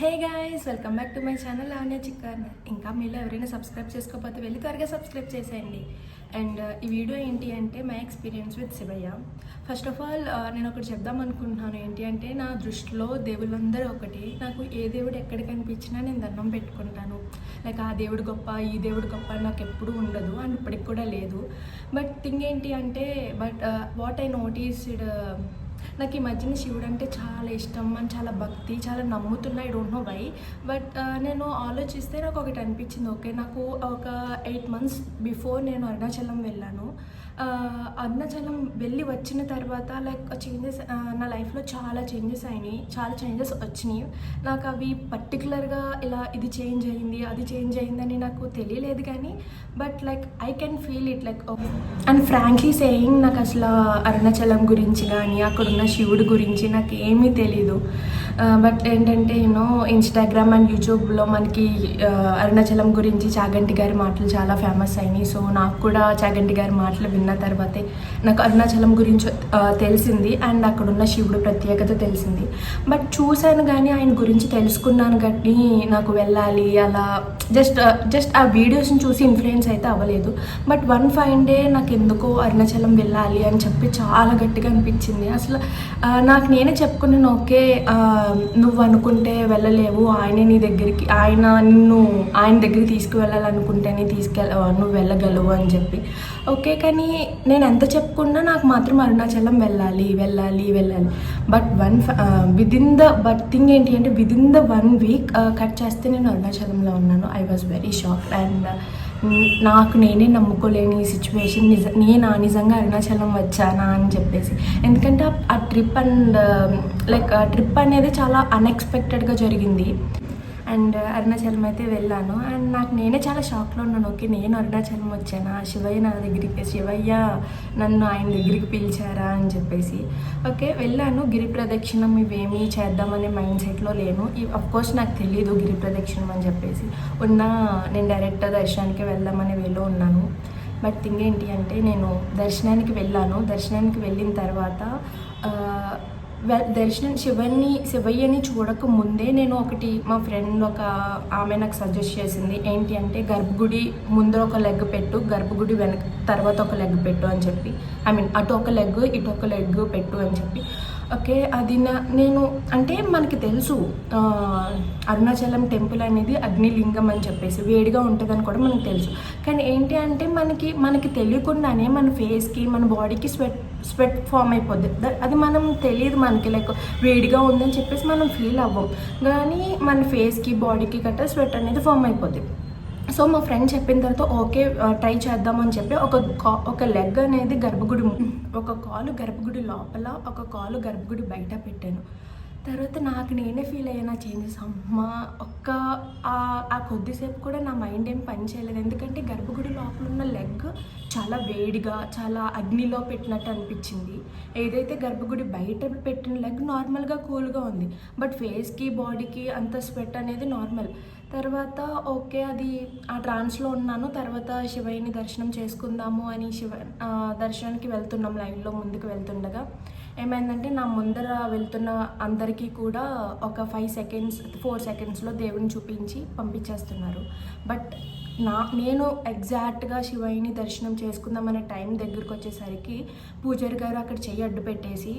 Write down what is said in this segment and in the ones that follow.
Hey guys welcome back to my channel Lavanya Chikkar ఇంకా మీలో ఎవరైనా సబ్స్క్రైబ్ చేసుకోకపోతే వెళ్ళి త్వరగా సబ్స్క్రైబ్ చేసేయండి. అండ్ uh, ఈ వీడియో ఏంటి అంటే my experience with Shivayya first of all నేను ఒకటి చెప్దాం అనుకుంటున్నాను. ఏంటి అంటే నా దృష్టిలో దేవుళ్ళందరూ ఒకటి. నాకు ఏ దేవుడు ఎక్కడ కనిపించినా నేను దండం పెట్టుకుంటాను. లైక్ ఆ దేవుడు గొప్ప ఈ దేవుడు గొప్ప నాకు ఎప్పుడూ ఉండదు అండ్ ఇప్పటికి కూడా లేదు. బట్ థింగ్ ఏంటి అంటే బట్ వాట్ ఐ నోటీస్డ్ నాకు ఈ మధ్యన శివుడు అంటే చాలా ఇష్టం అని చాలా భక్తి చాలా నమ్ముతున్నా I don't know why but నేను ఆలోచిస్తే నాకు ఒకటి అనిపించింది ఓకే నాకు ఒక ఎయిట్ మంత్స్ బిఫోర్ నేను అరుణాచలం వెళ్ళాను. అరుణాచలం వెళ్ళి వచ్చిన తర్వాత లైక్ చేంజెస్ నా లైఫ్లో చాలా చేంజెస్ అయినాయి. చాలా చేంజెస్ వచ్చినాయి. నాకు అవి పర్టికులర్గా ఇలా ఇది చేంజ్ అయింది అది చేంజ్ అయిందని నాకు తెలియలేదు కానీ but like I can feel it like and frankly saying నాకు అసలు అరుణాచలం గురించి కానీ అక్కడ ఉన్న శివుడి గురించి నాకు ఏమీ తెలీదు. బట్ ఏంటంటే యూనో ఇన్స్టాగ్రామ్ అండ్ యూట్యూబ్లో మనకి అరుణాచలం గురించి చాగంటి గారి మాటలు చాలా ఫేమస్ అయినాయి. సో నాకు కూడా చాగంటి గారి మాటలు విన్న తర్వాతే నాకు అరుణాచలం గురించి తెలిసింది. అండ్ అక్కడ ఉన్న శివుడు ప్రత్యేకత తెలిసింది. బట్ చూశాను కానీ ఆయన గురించి తెలుసుకున్నాను కానీ నాకు వెళ్ళాలి అలా జస్ట్ జస్ట్ ఆ వీడియోస్ని చూసి ఇన్ఫ్లుయెన్స్ అయితే అవ్వలేదు. బట్ వన్ ఫైన్ డే నాకు ఎందుకో అరుణాచలం వెళ్ళాలి అని చెప్పి చాలా గట్టిగా అనిపించింది. అసలు నాకు నేనే చెప్పుకున్నాను ఓకే నువ్వు అనుకుంటే వెళ్ళలేవు. ఆయనే నీ దగ్గరికి ఆయన నిన్ను ఆయన దగ్గరికి తీసుకువెళ్ళాలనుకుంటేనే తీసుకెళ్ళ నువ్వు వెళ్ళగలవు అని చెప్పి. ఓకే కానీ నేను ఎంత చెప్పుకున్నా నాకు మాత్రం అరుణాచలం వెళ్ళాలి వెళ్ళాలి వెళ్ళాలి. But one within the but thing ఏంటి అంటే within the one week cut చేస్తే నేను అరుణాచలంలో ఉన్నాను. I was very shock and నాకు నేనే నమ్ముకోలేని సిచ్యువేషన్ నిజ నేను నిజంగా అరుణాచలం వచ్చానా అని చెప్పేసి. ఎందుకంటే ఆ- ఆ ట్రిప్ అండ్ లైక్ ఆ ట్రిప్ అనేది చాలా అన్ఎక్స్పెక్టెడ్గా జరిగింది. అండ్ అరుణాచలం అయితే వెళ్ళాను. అండ్ నాకు నేనే చాలా షాక్లో ఉన్నాను. ఓకే నేను అరుణాచలం వచ్చానా? శివయ్య నా దగ్గరికి శివయ్య నన్ను ఆయన దగ్గరికి పిలిచారా అని చెప్పేసి. ఓకే వెళ్ళాను. గిరి ప్రదక్షిణం ఇవేమీ చేద్దామనే మైండ్ సెట్లో లేను. కోర్స్ నాకు తెలియదు గిరి ప్రదక్షిణం అని చెప్పేసి. ఉన్న నేను డైరెక్ట్ దర్శనానికి వెళ్దామనే వేలో ఉన్నాను. బట్ థింగ్ ఏంటి అంటే నేను దర్శనానికి వెళ్ళాను. దర్శనానికి వెళ్ళిన తర్వాత దర్శనం శివన్ని శివయ్యని చూడక ముందే నేను ఒకటి మా ఫ్రెండ్ ఒక ఆమె నాకు సజెస్ట్ చేసింది. ఏంటి అంటే గర్భగుడి ముందర ఒక లెగ్ పెట్టు గర్భగుడి వెనక తర్వాత ఒక లెగ్ పెట్టు అని చెప్పి. ఐ మీన్ అటు ఒక లెగ్ ఇటు ఒక లెగ్ పెట్టు అని చెప్పి. ఓకే అది నా నేను అంటే మనకి తెలుసు అరుణాచలం టెంపుల్ అనేది అగ్నిలింగం అని చెప్పేసి వేడిగా ఉంటుందని కూడా మనకు తెలుసు. కానీ ఏంటి అంటే మనకి మనకి తెలియకుండానే మన ఫేస్కి మన బాడీకి స్వెట్ స్వెట్ ఫామ్ అయిపోద్ది. అది మనం తెలియదు మనకి లైక్ వేడిగా ఉందని చెప్పేసి మనం ఫీల్ అవ్వం. కానీ మన ఫేస్కి బాడీకి గట్రా స్వెట్ అనేది ఫామ్ అయిపోద్ది. సో మా ఫ్రెండ్ చెప్పిన తర్వాత ఓకే ట్రై చేద్దామని చెప్పి ఒక కా- ఒక లెగ్ అనేది గర్భగుడి ఒక కాలు గర్భగుడి లోపల ఒక కాలు గర్భగుడి బయట పెట్టాను. తర్వాత నాకు నేనే ఫీల్ అయ్యా నా చేంజెస్. అమ్మ ఒక్క ఆ- ఆ కొద్దిసేపు కూడా నా మైండ్ ఏం పని చేయలేదు. ఎందుకంటే గర్భగుడి లోపల ఉన్న లెగ్ చాలా వేడిగా చాలా అగ్నిలో పెట్టినట్టు అనిపించింది. ఏదైతే గర్భగుడి బయట పెట్టిన లెగ్ నార్మల్గా కూల్గా ఉంది. బట్ ఫేస్కి బాడీకి అంత స్వెట్ అనేది నార్మల్. తర్వాత ఓకే అది ఆ ట్రాన్స్లో ఉన్నాను. తర్వాత శివయ్యని దర్శనం చేసుకుందాము అని శివ దర్శనానికి వెళ్తున్నాం లైన్లో ముందుకు వెళ్తుండగా. ఏమైందంటే నా ముందర వెళ్తున్న అందరికీ కూడా ఒక ఫైవ్ సెకండ్స్ ఫోర్ సెకండ్స్లో దేవుని చూపించి పంపించేస్తున్నారు. బట్ నా నేను ఎగ్జాక్ట్గా శివయ్యని దర్శనం చేసుకుందామనే టైం దగ్గరకు వచ్చేసరికి పూజారి గారు అక్కడ చెయ్యి అడ్డు పెట్టేసి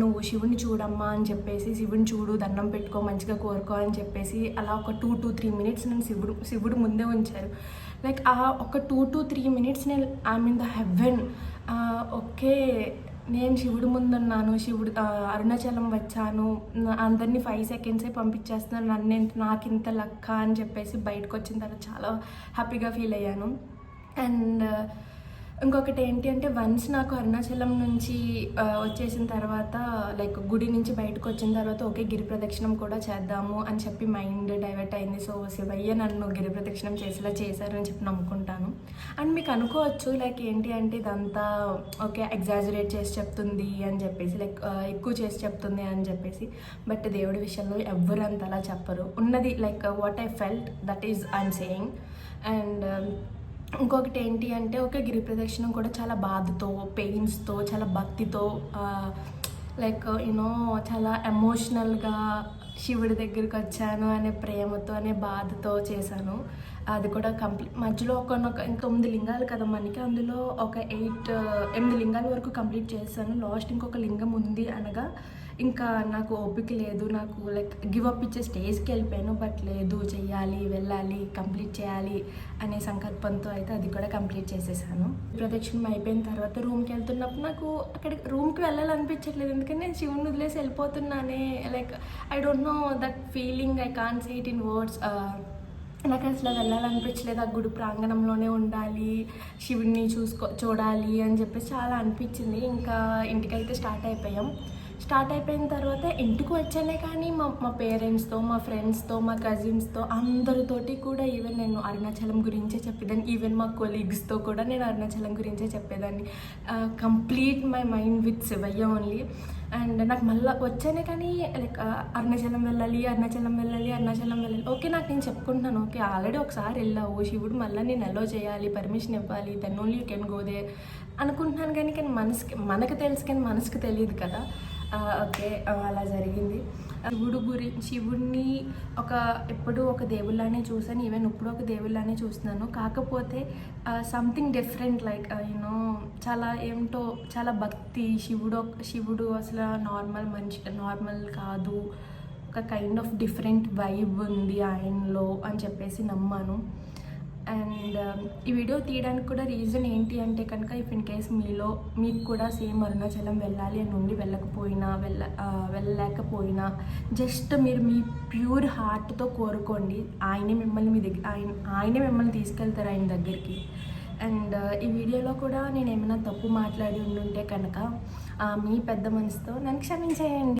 నువ్వు శివుని చూడమ్మా అని చెప్పేసి శివుని చూడు దండం పెట్టుకో మంచిగా కోరుకో అని చెప్పేసి అలా ఒక టూ టు త్రీ మినిట్స్ నేను శివుడు శివుడు ముందే ఉంచారు. లైక్ ఆ ఒక టూ టు త్రీ మినిట్స్ నేను I mean the heaven okay నేను శివుడు ముందున్నాను శివుడు అరుణాచలం వచ్చాను అందరినీ ఫైవ్ సెకండ్సే పంపించేస్తున్నాను నన్ను నాకు ఇంత లక్క అని చెప్పేసి బయటకు వచ్చిన తర్వాత చాలా హ్యాపీగా ఫీల్ అయ్యాను. అండ్ ఇంకొకటి ఏంటి అంటే వన్స్ నాకు అరుణాచలం నుంచి వచ్చేసిన తర్వాత లైక్ గుడి నుంచి బయటకు వచ్చిన తర్వాత ఓకే గిరి ప్రదక్షిణం కూడా చేద్దాము అని చెప్పి మైండ్ డైవర్ట్ అయింది. సో శివయ్య నన్ను గిరి ప్రదక్షిణం చేసేలా చేశారని చెప్పి నమ్ముకుంటాను. అండ్ మీకు అనుకోవచ్చు లైక్ ఏంటి అంటే ఇదంతా ఓకే ఎగ్జాజురేట్ చేసి చెప్తుంది అని చెప్పేసి లైక్ ఎక్కువ చేసి చెప్తుంది అని చెప్పేసి. బట్ దేవుడి విషయంలో ఎవ్వరు అంతలా చెప్పరు. ఉన్నది like what I felt that is I'm saying and ఇంకొకటి ఏంటి అంటే ఒక గిరి ప్రదక్షిణం కూడా చాలా బాధతో పెయిన్స్తో చాలా భక్తితో లైక్ యూనో చాలా ఎమోషనల్గా శివుడి దగ్గరికి వచ్చాను అనే ప్రేమతో అనే బాధతో చేశాను. అది కూడా కంప్లీట్ మధ్యలో ఒక తొమ్మిది లింగాలు కదా మనకి అందులో ఒక ఎయిట్ ఎనిమిది లింగాల వరకు కంప్లీట్ చేశాను. లాస్ట్ ఇంకొక లింగం ఉంది అనగా ఇంకా నాకు ఓపిక లేదు నాకు లైక్ గివ్ అప్ ఇచ్చే స్టేజ్కి వెళ్ళిపోయాను బట్ లేదు చెయ్యాలి వెళ్ళాలి కంప్లీట్ చేయాలి అనే సంకల్పంతో అయితే అది కూడా కంప్లీట్ చేసేసాను. ప్రదక్షిణం అయిపోయిన తర్వాత రూమ్కి వెళ్తున్నప్పుడు నాకు అక్కడ రూమ్కి వెళ్ళాలనిపించట్లేదు ఎందుకంటే నేను శివుని వదిలేసి వెళ్ళిపోతున్నానే like I don't know that feeling I can see it in words నాకు అసలు వెళ్ళాలనిపించలేదు ఆ గుడి ప్రాంగణంలోనే ఉండాలి శివుడిని చూసుకో చూడాలి అని చెప్పేసి చాలా అనిపించింది. ఇంకా ఇంటికైతే స్టార్ట్ అయిపోయాం. స్టార్ట్ అయిపోయిన తర్వాత ఇంటికి వచ్చానే కానీ మా మా పేరెంట్స్తో మా ఫ్రెండ్స్తో మా కజిన్స్తో అందరితోటి కూడా ఈవెన్ నేను అరుణాచలం గురించే చెప్పేదాన్ని. ఈవెన్ మా కొలీగ్స్తో కూడా నేను అరుణాచలం గురించే చెప్పేదాన్ని. Complete my mind with Shivayya only. And నాకు మళ్ళీ వచ్చానే కానీ లైక్ అరుణాచలం వెళ్ళాలి అరుణాచలం వెళ్ళాలి అరుణాచలం వెళ్ళాలి. ఓకే నాకు నేను చెప్పుకుంటున్నాను. ఓకే ఆల్రెడీ ఒకసారి వెళ్ళావు. శివుడు మళ్ళీ నేను అలో చేయాలి పర్మిషన్ ఇవ్వాలి. Then only you can go there అనుకుంటున్నాను కానీ కానీ మనసుకి మనకు తెలుసు కానీ మనసుకు తెలియదు కదా. ఓకే అలా జరిగింది. శివుడు గురించి శివుడిని ఒక ఎప్పుడు ఒక దేవుళ్ళనే చూసాను. ఈవెన్ ఇప్పుడు ఒక దేవుళ్ళనే చూస్తున్నాను. కాకపోతే సంథింగ్ డిఫరెంట్ లైక్ యూనో చాలా ఏమిటో చాలా భక్తి. శివుడు ఒక- శివుడు అసలు నార్మల్ మనిషి నార్మల్ కాదు. ఒక కైండ్ ఆఫ్ డిఫరెంట్ వైబ్ ఉంది ఆయనలో అని చెప్పేసి నమ్మాను. అండ్ um, ఈ వీడియో తీయడానికి కూడా రీజన్ ఏంటి అంటే కనుక ఇఫ్ ఇన్ కేస్ మీలో మీకు కూడా సేమ్ అరుణాచలం వెళ్ళాలి అని ఉండి వెళ్ళకపోయినా వెళ్ళ వెళ్ళలేకపోయినా జస్ట్ మీరు మీ ప్యూర్ హార్ట్తో కోరుకోండి ఆయనే మిమ్మల్ని మీ దగ్గర ఆయన ఆయనే మిమ్మల్ని తీసుకెళ్తారు ఆయన దగ్గరికి. అండ్ uh, ఈ వీడియోలో కూడా నేను ఏమైనా తప్పు మాట్లాడి ఉండుంటే కనుక మీ పెద్ద మనసుతో నన్ను క్షమించేయండి.